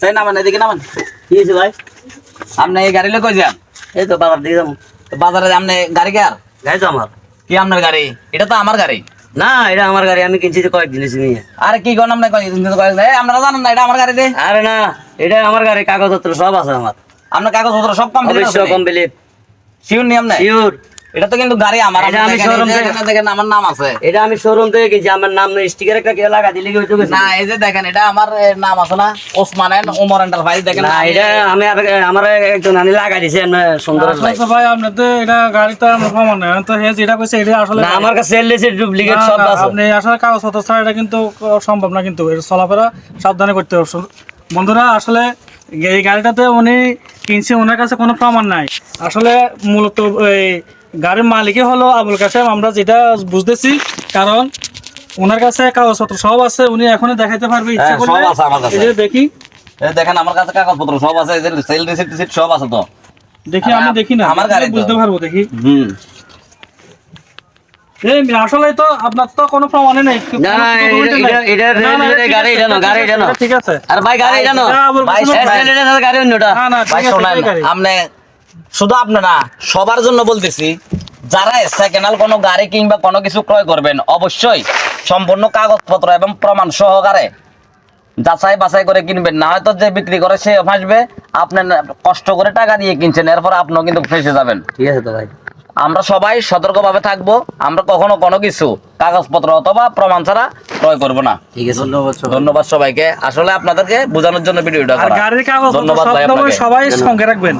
চাই নামান এদিকে নামান। কি হয়েছে ভাই? আপনি এই গাড়ি কই যান? এই তো দিকে যাব। তো বাজারে আপনি গাড়ি গাড়ি তো আমার। কি আপনার গাড়ি? এটা তো আমার গাড়ি। না এটা আমার গাড়ি আমি কিনছি কয়েকদিন নিয়ে। আরে কি কোন আপনি জানেন না এটা আমার গাড়ি দে। আরে না এটা আমার গাড়ি কাগজপত্র সব আছে আমার। আপনার কাগজপত্র সব কমপ্লিট আছে কমপ্লিট শিওর নি আপনি শিওর এটা তো কিন্তু গাড়ি আমার এটা আমি দেখেন, showroom থেকে- দেখেন আমার নাম আছে। এটা আমি শোরুম থেকে কিনছি আমার নাম স্টিকার একটা কে লাগা দিলে হইতো না এই যে দেখেন এটা আমার নাম আছে না ওসমান এন্ড ওমর এন্টারপ্রাইজ দেখেন না এটা আমি আমার একজন আনি লাগা দিছে সুন্দর তো ভাই। আপনি তো এটা গাড়িটা আমার প্রমাণ তো হে যেটা কইছে এটা আসলে না আমার কাছে এলএসি ডুপ্লিকেট সব আছে। আপনি আসলে কাগজপত্র ছাড়া এটা কিন্তু সম্ভব না কিন্তু এটা চলাফেরা সাবধানে করতে হবে। বন্ধুরা আসলে এই গাড়িটাতে উনি কিনছে ওনার কাছে কোনো প্রমাণ নাই। আসলে মূলত এই গাড়ির মালিকই হলো আবুল কাসেম আমরা যেটা বুঝতেছি কারণ ওনার কাছে কাগজপত্র সব আছে উনি এখনই দেখাইতে পারবে ইচ্ছে হ্যাঁ, সব আছে আমার কাছে। এই যে দেখি। এই দেখেন আমার কাছে কাগজপত্র সব আছে এই যে সেল রিসিপ্ট টিসিপ্ট সব আছে তো। দেখি আমি দেখি না আমার গাড়ি বুঝতে পারব দেখি। হুম। এই আসলে তো আপনার তো কোনো প্রমাণই নেই না, না, এটা- এটা- না, না, এটা ঠিক গাড়ি এটা না, গাড়ি এটা না। ঠিক আছে। আর ভাই গাড়ি এটা আবুল ভাই কাসেমের শেষ ভাই। রেলের সাথে গাড়ি অন্যটা না না ভাই শোনেন। আপনি শুধু আপনি না সবার জন্য বলতেছি যারা সেকেন্ড হ্যান্ড কোনো গাড়ি কিংবা কোনো কিছু ক্রয় করবেন অবশ্যই সম্পূর্ণ কাগজপত্র এবং প্রমাণ সহকারে যাচাই বাছাই করে কিনবেন। না হয়তো যে বিক্রি করে সে ফাঁসবে আপনি কষ্ট করে টাকা দিয়ে কিনছেন এরপর আপনিও কিন্তু ফেসে যাবেন। ঠিক আছে তো ভাই। আমরা সবাই সতর্কভাবে থাকব আমরা কখনো কোনো কিছু কাগজপত্র অথবা প্রমাণ ছাড়া ক্রয় করব না। ঠিক আছে। ধন্যবাদ ধন্যবাদ সবাইকে। আসলে আপনাদেরকে বোঝানোর জন্য ভিডিওটা আর করা গাড়ির কাগজ ধন্যবাদ সবাই সঙ্গে রাখবেন।